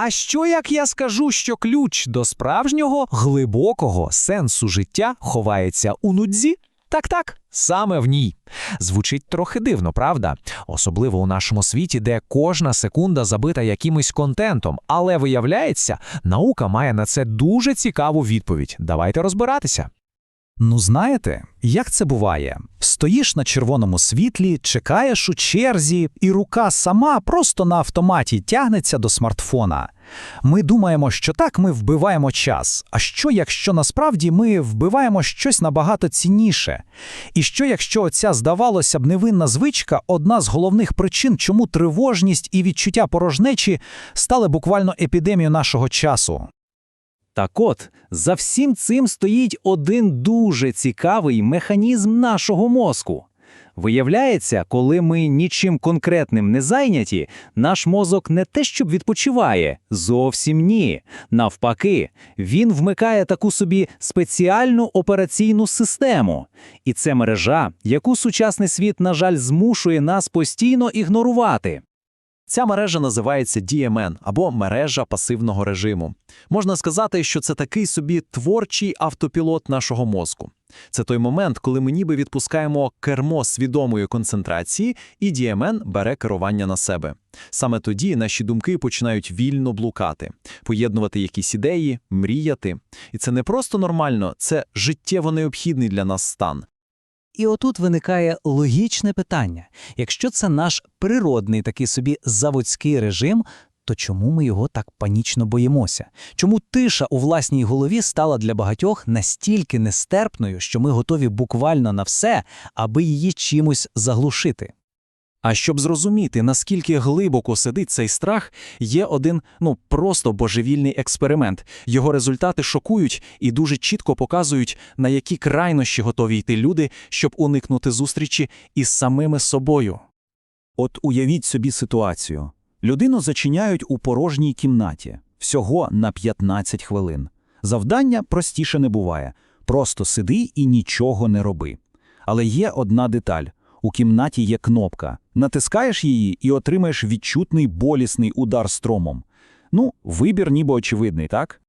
А що як я скажу, що ключ до справжнього глибокого сенсу життя ховається у нудзі? Так, так, саме в ній. Звучить трохи дивно, правда? Особливо у нашому світі, де кожна секунда забита якимось контентом. Але виявляється, наука має на це дуже цікаву відповідь. Давайте розбиратися. Ну, знаєте, як це буває? Стоїш на червоному світлі, чекаєш у черзі, і рука сама просто на автоматі тягнеться до смартфона. Ми думаємо, що так ми вбиваємо час. А що, якщо насправді ми вбиваємо щось набагато цінніше? І що, якщо оця, здавалося б, невинна звичка одна з головних причин, чому тривожність і відчуття порожнечі стали буквально епідемією нашого часу? Так от, за всім цим стоїть один дуже цікавий механізм нашого мозку. Виявляється, коли ми нічим конкретним не зайняті, наш мозок не те щоб відпочиває, зовсім ні. Навпаки, він вмикає таку собі спеціальну операційну систему. І це мережа, яку сучасний світ, на жаль, змушує нас постійно ігнорувати. Ця мережа називається DMN або мережа пасивного режиму. Можна сказати, що це такий собі творчий автопілот нашого мозку. Це той момент, коли ми ніби відпускаємо кермо свідомої концентрації, і DMN бере керування на себе. Саме тоді наші думки починають вільно блукати, поєднувати якісь ідеї, мріяти. І це не просто нормально, це життєво необхідний для нас стан. І отут виникає логічне питання: якщо це наш природний такий собі заводський режим, то чому ми його так панічно боїмося? Чому тиша у власній голові стала для багатьох настільки нестерпною, що ми готові буквально на все, аби її чимось заглушити? А щоб зрозуміти, наскільки глибоко сидить цей страх, є один ну просто божевільний експеримент. Його результати шокують і дуже чітко показують, на які крайнощі готові йти люди, щоб уникнути зустрічі із самими собою. От уявіть собі ситуацію. Людину зачиняють у порожній кімнаті всього на 15 хвилин. Завдання простіше не буває. Просто сиди і нічого не роби. Але є одна деталь. У кімнаті є кнопка. Натискаєш її і отримаєш відчутний болісний удар стромом. Ну, вибір ніби очевидний, так?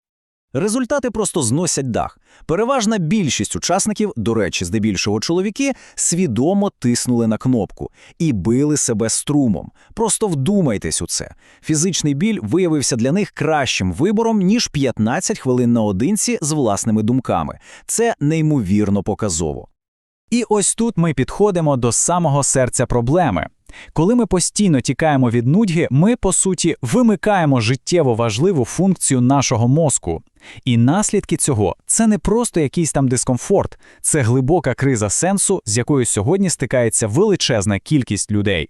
Результати просто зносять дах. Переважна більшість учасників, до речі, здебільшого чоловіки, свідомо тиснули на кнопку і били себе струмом. Просто вдумайтесь у це. Фізичний біль виявився для них кращим вибором, ніж 15 хвилин наодинці з власними думками. Це неймовірно показово. І ось тут ми підходимо до самого серця проблеми. Коли ми постійно тікаємо від нудьги, ми, по суті, вимикаємо життєво важливу функцію нашого мозку. І наслідки цього це не просто якийсь там дискомфорт, це глибока криза сенсу, з якою сьогодні стикається величезна кількість людей.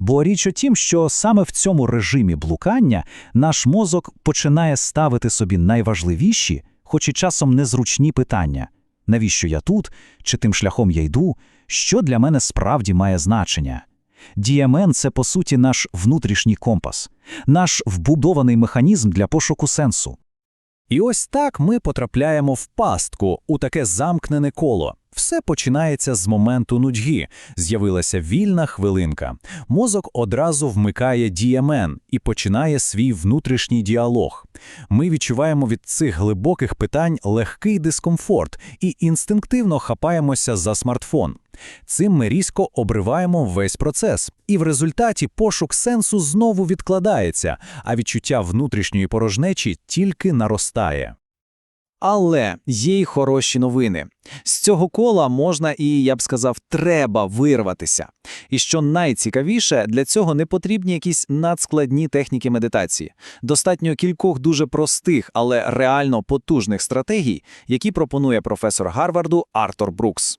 Бо річ у тім, що саме в цьому режимі блукання наш мозок починає ставити собі найважливіші, хоч і часом незручні питання. Навіщо я тут, чи тим шляхом я йду, що для мене справді має значення? DMN – це, по суті, наш внутрішній компас, наш вбудований механізм для пошуку сенсу. І ось так ми потрапляємо в пастку, у таке замкнене коло. Все починається з моменту нудьги. З'явилася вільна хвилинка. Мозок одразу вмикає DMN і починає свій внутрішній діалог. Ми відчуваємо від цих глибоких питань легкий дискомфорт і інстинктивно хапаємося за смартфон. Цим ми різко обриваємо весь процес, і в результаті пошук сенсу знову відкладається, а відчуття внутрішньої порожнечі тільки наростає. Але є й хороші новини. З цього кола можна і, я б сказав, треба вирватися. І що найцікавіше, для цього не потрібні якісь надскладні техніки медитації. Достатньо кількох дуже простих, але реально потужних стратегій, які пропонує професор Гарварду Артур Брукс.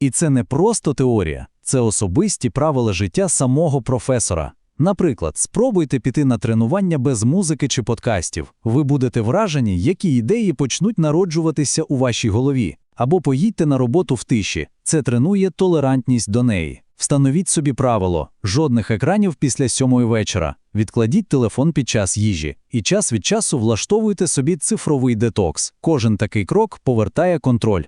І це не просто теорія, це особисті правила життя самого професора. Наприклад, спробуйте піти на тренування без музики чи подкастів. Ви будете вражені, які ідеї почнуть народжуватися у вашій голові. Або поїдьте на роботу в тиші. Це тренує толерантність до неї. Встановіть собі правило: жодних екранів після сьомої вечора. Відкладіть телефон під час їжі, і час від часу влаштовуйте собі цифровий детокс. Кожен такий крок повертає контроль.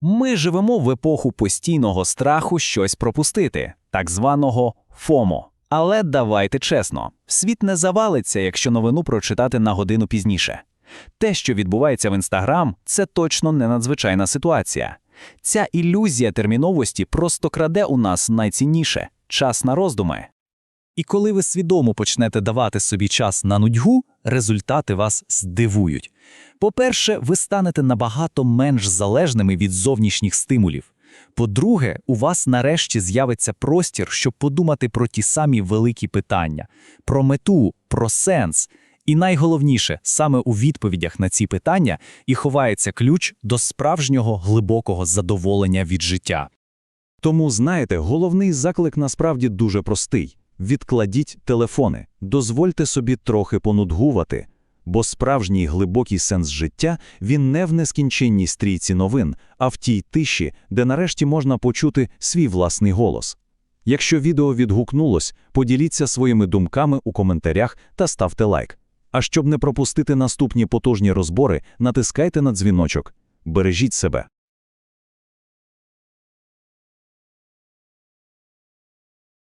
Ми живемо в епоху постійного страху щось пропустити, так званого ФОМО. Але давайте чесно, світ не завалиться, якщо новину прочитати на годину пізніше. Те, що відбувається в Інстаграм, це точно не надзвичайна ситуація. Ця ілюзія терміновості просто краде у нас найцінніше час на роздуми. І коли ви свідомо почнете давати собі час на нудьгу, результати вас здивують. По-перше, ви станете набагато менш залежними від зовнішніх стимулів. По-друге, у вас нарешті з'явиться простір, щоб подумати про ті самі великі питання, про мету, про сенс. І найголовніше, саме у відповідях на ці питання і ховається ключ до справжнього глибокого задоволення від життя. Тому, знаєте, головний заклик насправді дуже простий. Відкладіть телефони, дозвольте собі трохи понудгувати. Бо справжній глибокий сенс життя він не в нескінченній стрійці новин, а в тій тиші, де нарешті можна почути свій власний голос. Якщо відео відгукнулось, поділіться своїми думками у коментарях та ставте лайк. А щоб не пропустити наступні потужні розбори, натискайте на дзвіночок. Бережіть себе.